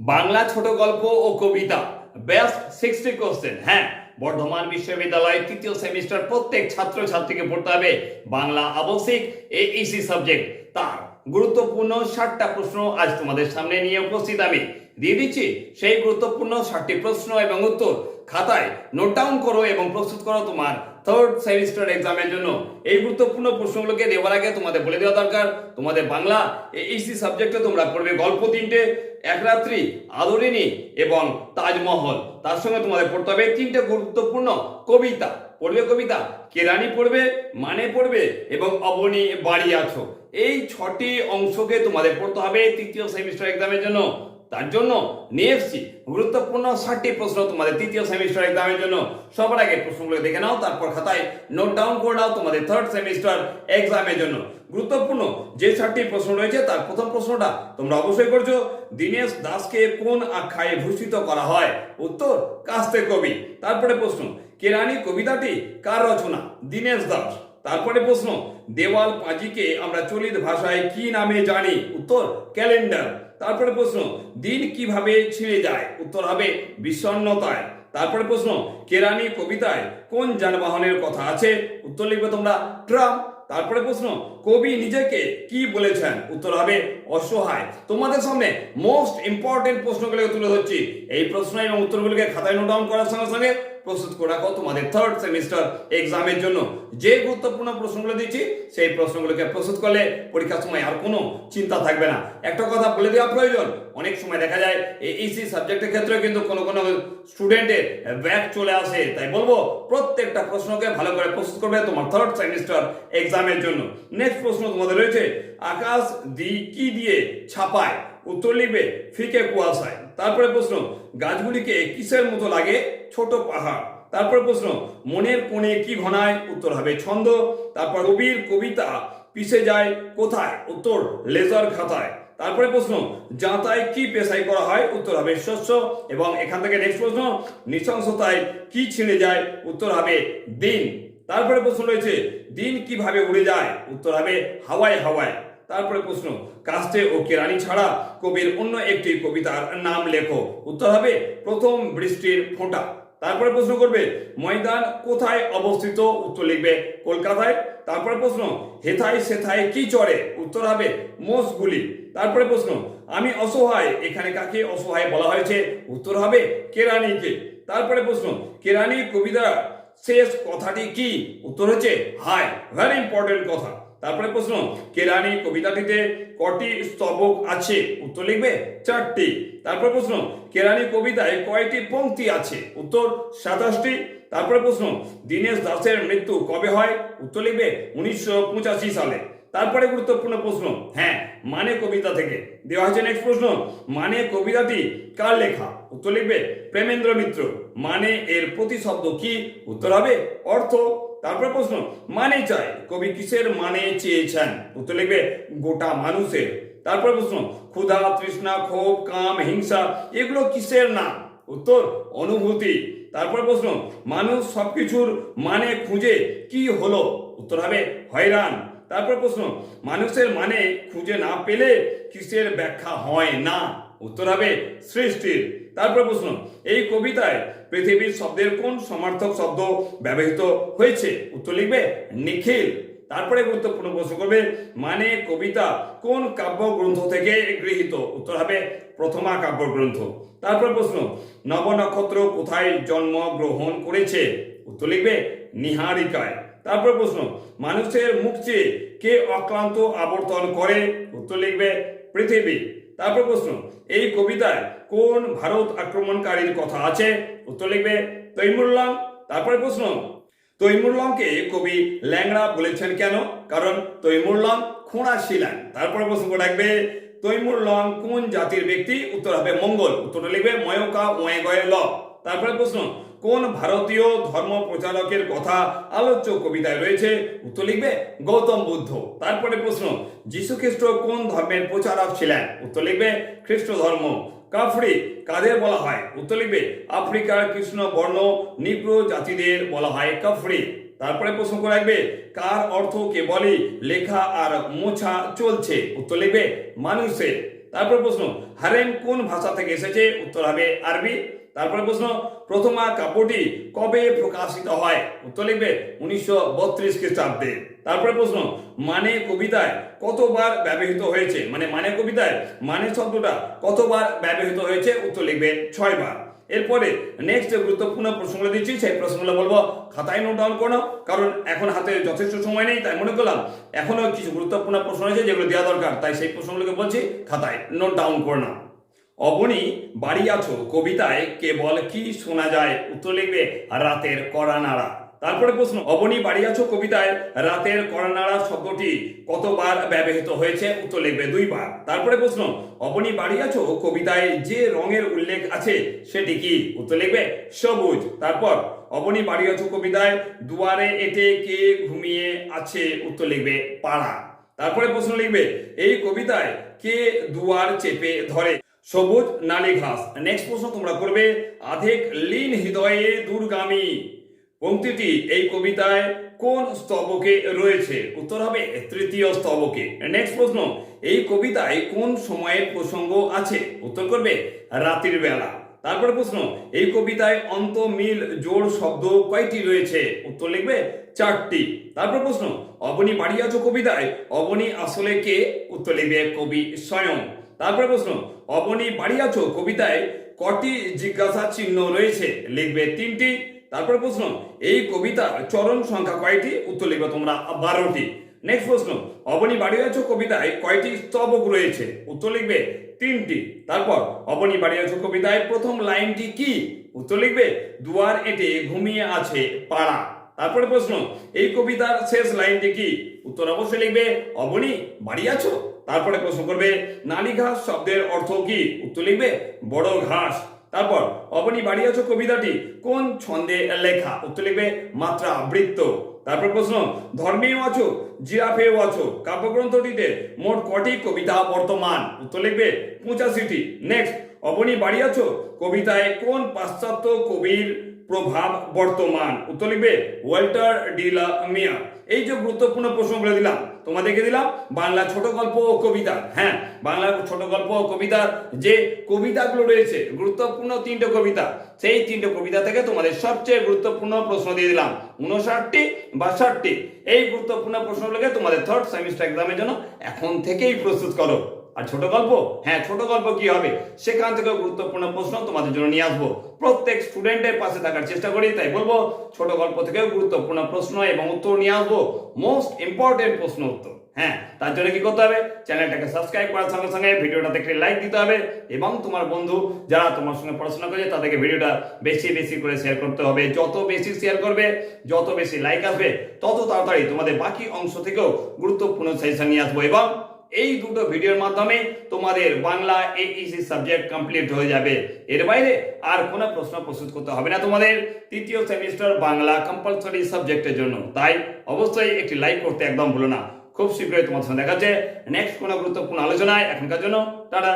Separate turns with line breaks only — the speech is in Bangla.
বাংলা ছোট গল্প ও কবিতা বেস্ট সিক্সটি কোশ্চেন হ্যাঁ বর্ধমান বিশ্ববিদ্যালয়ের তৃতীয় সেমিস্টার প্রত্যেক ছাত্র ছাত্রীকে পড়তে হবে বাংলা আবশ্যিক এইসি সাবজেক্ট তার গুরুত্বপূর্ণ ষাটটা প্রশ্ন আজ তোমাদের সামনে নিয়ে উপস্থিত আমি। দিয়ে দিচ্ছি সেই গুরুত্বপূর্ণ ষাটটি প্রশ্ন এবং উত্তর। খাতায় নোট ডাউন করো এবং প্রস্তুত করো তোমার থার্ড সেমিস্টার এক্সামের জন্য এই গুরুত্বপূর্ণ প্রশ্নগুলোকে দেওয়ার আগে তোমাদের বলে দেওয়া দরকার। তোমাদের বাংলা এইসি সাবজেক্টে তোমরা পড়বে গল্প তিনটে, এক রাত্রি আদরিনী এবং তাজমহল। তার সঙ্গে তোমাদের পড়তে হবে তিনটে গুরুত্বপূর্ণ কবিতা। পড়বে কবিতা কেরানি পড়বে মানে পড়বে এবং অবনী বাড়ি আছো। এই ছটি অংশকে তোমাদের পড়তে হবে তৃতীয় সেমিস্টার এক্সামের জন্য। তার জন্য নিয়ে এসছি। গুরুত্বপূর্ণ ষাটটি প্রশ্ন তোমাদের তৃতীয় সেমিস্টার এক্সামের জন্য। সবার আগে প্রশ্নগুলো দেখে নাও, তারপর খাতায় নোট ডাউন করে নাও তোমাদের থার্ড সেমিস্টার এক্সামের জন্য। গুরুত্বপূর্ণ যে ষাটটি প্রশ্ন রয়েছে, তার প্রথম প্রশ্নটা তোমরা অবশ্যই করছ। দীনেশ দাসকে কোন আখ্যায় ভূষিত করা হয়? উত্তর, কাস্তে কবি। তারপরে প্রশ্ন কেরানি কবিতাটি কার রচনা? দীনেশ দাস। তারপরে প্রশ্ন, দেওয়াল পাঁজিকে আমরা চলিত ভাষায় কি নামে জানি? উত্তর, ক্যালেন্ডার। তারপরে প্রশ্ন, দিন কীভাবে ছিঁড়ে যায়? উত্তর হবে বিষণ্নতায় তারপরে প্রশ্ন, কেরানি কবিতায় কোন যানবাহনের কথা আছে? উত্তর লিখবে তোমরা, ট্রাম। তারপরে প্রশ্ন, কবি নিজেকে কি বলেছেন? উত্তর হবে অসহায়। তোমাদের সামনে মোস্ট ইম্পর্টেন্ট প্রশ্নগুলো তুলে ধরছি। এই প্রশ্ন এবং উত্তরগুলোকে খাতায় নোট ডাউন করার সঙ্গে সঙ্গে প্রস্তুত করে রাখো তোমাদের থার্ড সেমিস্টার এক্সামের জন্য। যে গুরুত্বপূর্ণ প্রশ্নগুলো দিচ্ছি, সেই প্রশ্নগুলোকে প্রস্তুত করলে পরীক্ষার সময় আর কোনো চিন্তা থাকবে না। একটা কথা বলে দেওয়া প্রয়োজন। অনেক সময় দেখা যায়, এই ইসি সাবজেক্টের ক্ষেত্রে কিন্তু কোনো কোনো স্টুডেন্টের ব্যাক চলে আসে। তাই বলব, প্রত্যেকটা প্রশ্নকে ভালো করে প্রস্তুত করবে তোমার থার্ড সেমিস্টার এক্সামের জন্য। নেক্সট প্রশ্ন তোমাদের রয়েছে, আকাশ দি কি দিয়ে ছাপায়, উত্তর লিখবে, ফিকে কুয়াশায় তারপরে প্রশ্ন, গাছগুলিকে কিসের মতো লাগে? ছোট পাহাড়। তারপরে প্রশ্ন, মনের কোণে কি ঘনায়? উত্তর হবে ছন্দ। তারপর রবির কবিতা পিছে যায় কোথায়? উত্তর, লেজার খাতায়। তারপরে প্রশ্ন, যাতায় কি পেশাই করা হয়? উত্তর হবে শস্য। এবং এখান থেকে নেক্সট প্রশ্ন, নৃশংসতায় কি ছিঁড়ে যায়? উত্তর হবে দিন। তারপরে প্রশ্ন রয়েছে, দিন কীভাবে উড়ে যায়? উত্তর হবে হাওয়ায় হাওয়ায়। তারপরে প্রশ্ন, কাস্তে ও কেরানি ছাড়া কবির অন্য একটি কবিতার নাম লেখো। উত্তর হবে, প্রথম বৃষ্টির ফোঁটা। তারপরে প্রশ্ন করবে, ময়দান কোথায় অবস্থিত? উত্তর লিখবে, কলকাতায়। তারপরে প্রশ্ন, হেথায় সেথায় কি চড়ে? উত্তর হবে মোষগুলি তারপরে প্রশ্ন, আমি অসহায়, এখানে কাকে অসহায় বলা হয়েছে? উত্তর হবে কেরানিকে তারপরে প্রশ্ন কেরানি কবিতা শেষ কথাটি কি? উত্তর হচ্ছে হাই ভেরি ইম্পর্টেন্ট কথা। তারপরে প্রশ্ন কেরানি কবিতাটিতে কটি স্তবক আছে? উত্তর লিখবে, চারটি। তারপরে প্রশ্ন কেরানি কবিতায় কয়টি পংক্তি আছে? উত্তর, সাতাশটি। তারপরে প্রশ্ন, দীনেশ দাসের মৃত্যু কবে হয়? উত্তর লিখবে, উনিশশো পঁচাশি সালে। তারপরে গুরুত্বপূর্ণ প্রশ্ন হ্যাঁ মানে কবিতা থেকে। দেওয়া হয়েছে নেক্সট প্রশ্ন মানে কবিতাটি কার লেখা? উত্তর লিখবে, প্রেমেন্দ্র মিত্র। মানে এর প্রতিশব্দ কি? উত্তর হবে, অর্থ। তারপরে প্রশ্ন মানে চায়? কবি কিসের মানে চেয়েছেন? উত্তর লিখবে, গোটা মানুষের। তারপরে প্রশ্ন, ক্ষুধা, তৃষ্ণা, ক্ষোভ, কাম, হিংসা, এগুলো কিসের নাম উত্তর, অনুভূতি। তারপরে প্রশ্ন, মানুষ সবকিছুর মানে খুঁজে কি হলো? উত্তর হবে, হয়রান। তারপর প্রশ্ন, মানুষের মানে খুঁজে না পেলে কিসের ব্যাখ্যা হয় না? উত্তর হবে সৃষ্টির। তারপর প্রশ্ন, এই কবিতায় পৃথিবীর শব্দের কোন সমার্থক শব্দ ব্যবহৃত হয়েছে? উত্তর লিখবে, নিখিল। তারপরে গুরুত্বপূর্ণ প্রশ্ন করবে মানে কবিতা কোন কাব্য গ্রন্থ থেকে গৃহীত? উত্তর হবে প্রথমা কাব্য গ্রন্থ তারপর প্রশ্ন, নব নক্ষত্র কোথায় জন্ম গ্রহণ করেছে? উত্তর লিখবে, নিহারিকায়। তারপর প্রশ্ন, মানুষের মুখ চেয়ে কে অক্লান্ত আবর্তন করে? উত্তর লিখবে, পৃথিবী। তারপর প্রশ্ন, এই কবিতায় কোন ভারত আক্রমণকারীর কথা আছে? উত্তর লিখবে তৈমুরলাম তারপরে প্রশ্ন তৈমুরলংকে কবি ল্যাংড়া বলেছেন কেন? কারণ তৈমুরলং খোঁড়া ছিলেন তারপরে প্রশ্ন রাখবে তৈমুরলং কোন জাতির ব্যক্তি? উত্তর হবে মঙ্গল। উত্তরটা লিখবে, ময়কা ওয়ে গয়ে ল। তারপরে প্রশ্ন কোন ভারতীয় ধর্ম প্রচারকের কথা আলোচ্য কবিতায় রয়েছে? উত্তর লিখবে গৌতম বুদ্ধ। তারপরে প্রশ্ন যীশু খ্রিস্ট কোন ধর্মের প্রচারক ছিলেন? উত্তর লিখবে খ্রিস্ট ধর্ম। কাফরি কাদের বলা হয়? উত্তর লিখবে আফ্রিকার কৃষ্ণ বর্ণ নিগ্র জাতিদের বলা হয় কাফরি। তারপরে প্রশ্ন করে রাখবে, কার অর্থ কে বলি লেখা আর মোছা চলছে? উত্তর লিখবে মানুষের। তারপরে প্রশ্ন, হারেম কোন ভাষা থেকে এসেছে? উত্তর হবে আরবি। তারপরে প্রশ্ন, প্রথমা কাব্যটি কবে প্রকাশিত হয়? উত্তর লিখবে উনিশশো বত্রিশ খ্রিস্টাব্দে। তারপরে প্রশ্ন মানে কবিতায় কতবার ব্যবহৃত হয়েছে? মানে মানে কবিতায় মানে শব্দটা কতবার ব্যবহৃত হয়েছে? উত্তর লিখবে ছয় বার এরপরে নেক্সট যে গুরুত্বপূর্ণ প্রশ্নগুলো দিচ্ছি, সেই প্রশ্নগুলো বলব খাতায় নোট ডাউন করো, কারণ এখন হাতে যথেষ্ট সময় নেই, তাই মনে করলাম এখনও কিছু গুরুত্বপূর্ণ প্রশ্ন রয়েছে যেগুলো দেওয়া দরকার, তাই সেই প্রশ্নগুলোকে বলছি, খাতায় নোট ডাউন করে না। অবনী বাড়ি আছো, কবিতায় কেবল কি শোনা যায়? উত্তর লিখবে, রাতের কড়া নাড়া। তারপরে প্রশ্ন, অবনী বাড়ি আছো, কবিতায় রাতের কড়া নাড়া শব্দটি কতবার ব্যবহৃত হয়েছে? উত্তর লিখবে দুইবার। তারপরে প্রশ্ন, অবনী বাড়ি আছো, কবিতায় যে রঙের উল্লেখ আছে, সেটি কি? উত্তর লিখবে, সবুজ। তারপর, অবনী বাড়ি আছো, কবিতায় দুয়ারে এটে কে ঘুমিয়ে আছে? উত্তর লিখবে, পাড়া। তারপরে প্রশ্ন লিখবে, এই কবিতায় কে দুয়ার চেপে ধরে? সবুজ নালী ঘাস। নেক্সট প্রশ্ন তোমরা করবে আধেক লীন হৃদয়ে দূরগামী। পংক্তিটি এই কবিতায় কোন স্তবকে রয়েছে? উত্তর হবে তৃতীয় স্তবকে। নেক্সট প্রশ্ন, এই কবিতায় কোন সময়ের প্রসঙ্গ আছে? উত্তর করবে, রাতের বেলা। তারপরে প্রশ্ন, এই কবিতায় অন্ত মিল জোড় শব্দ কয়টি রয়েছে? উত্তর লিখবে, চারটি। তারপর প্রশ্ন, অবনী বাড়ি আছো কবিতায় অবনী আসলে কে? উত্তর লিখবে কবি স্বয়ং। তারপরে প্রশ্ন, অবনী বাড়ি আছো? কবিতায় কটি জিজ্ঞাসা চিহ্ন রয়েছে? লিখবে তিনটি। তারপরে প্রশ্ন, এই কবিতার চরণ সংখ্যা কয়টি? উত্তর লিখবে তোমরা বারোটি। নেক্সট প্রশ্ন, অবনী বাড়ি আছো? কবিতায় কয়টি স্তবক রয়েছে? উত্তর লিখবে তিনটি। তারপর, অবনী বাড়ি আছো? কবিতায় প্রথম লাইনটি কি? উত্তর লিখবে, দুয়ার এটে ঘুমিয়ে আছে পাড়া। তারপরে প্রশ্ন, এই কবিতার শেষ লাইনটি কি? উত্তর অবশ্যই লিখবে, অবনী, বাড়ি আছো? তারপরে প্রশ্ন করবে, নালী ঘাস শব্দের অর্থ কি? উত্তর লিখবে, বড় ঘাস। তারপর, অবনী, বাড়ি আছো? কবিতাটি কোন ছন্দে লেখা? উত্তর লিখবে মাত্রা বৃত্ত তারপর প্রশ্ন, ধর্মেও আছো, জিরাফেও আছো? কাব্যগ্রন্থটিতে মোট কটি কবিতা বর্তমান? উত্তর লিখবে, পঁচাশিটি। নেক্সট অবনী, বাড়ি আছো? কবিতায় কোন পাশ্চাত্য কবির প্রভাব বর্তমান। উত্তর লিখবে, ওয়াল্টার ডিলা মিয়া। এই যে গুরুত্বপূর্ণ প্রশ্নগুলো দিলাম, তোমাদেরকে দিলাম বাংলা ছোট গল্প ও কবিতা। হ্যাঁ বাংলা ছোট গল্প ও কবিতার যে কবিতাগুলো রয়েছে, গুরুত্বপূর্ণ তিনটে কবিতা, সেই তিনটে কবিতা থেকে তোমাদের সবচেয়ে গুরুত্বপূর্ণ প্রশ্ন দিয়ে দিলাম। উনষাটটি বা ষাটটি। এই গুরুত্বপূর্ণ প্রশ্নগুলোকে তোমাদের থার্ড সেমিস্টার এক্সামের জন্য এখন থেকেই প্রস্তুত করো। আর ছোট গল্প? হ্যাঁ ছোট গল্প কি হবে? সেখান থেকে গুরুত্বপূর্ণ প্রশ্ন তোমাদের জন্য নিয়ে আসব। প্রত্যেক স্টুডেন্টের পাশে থাকার চেষ্টা করি, তাই বলব, ছোট গল্প থেকে গুরুত্বপূর্ণ প্রশ্ন এবং উত্তর নিয়ে আসব। মোস্ট ইম্পর্টেন্ট প্রশ্ন উত্তর। হ্যাঁ তার জন্য কি করতে হবে? চ্যানেলটাকে সাবস্ক্রাইব করার সঙ্গে সঙ্গে ভিডিওটাতে একটি লাইক দিতে হবে এবং তোমার বন্ধু যারা তোমার সঙ্গে পড়াশোনা করছে, তাদেরকে ভিডিওটা বেশি বেশি করে শেয়ার করতে হবে। যত বেশি শেয়ার করবে, যত বেশি লাইক আসবে, তত তাড়াতাড়ি তোমাদের বাকি অংশ থেকেও গুরুত্বপূর্ণ সেশন নিয়ে আসব এবং এই দুটো ভিডিওর মাধ্যমে তোমাদের বাংলা এইসি সাবজেক্ট কমপ্লিট হয়ে যাবে। এর বাইরে আর কোনো প্রশ্ন প্রস্তুত করতে হবে না তোমাদের তৃতীয় সেমিস্টার বাংলা কম্পালসরি সাবজেক্টের জন্য। তাই অবশ্যই একটি লাইক করতে একদম ভুলো না। খুব শীঘ্রই তোমার সঙ্গে দেখা যাচ্ছে নেক্সট কোনো গুরুত্বপূর্ণ আলোচনায়। এখনকার জন্য টাটা।